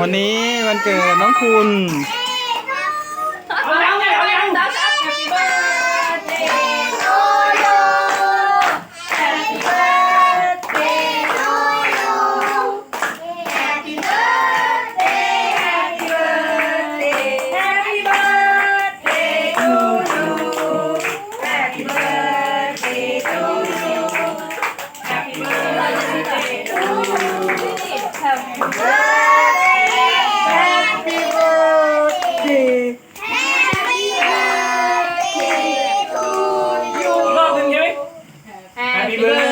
วันนี้วันเกิดน้องคุณ ಆಗಿಲ್ಲ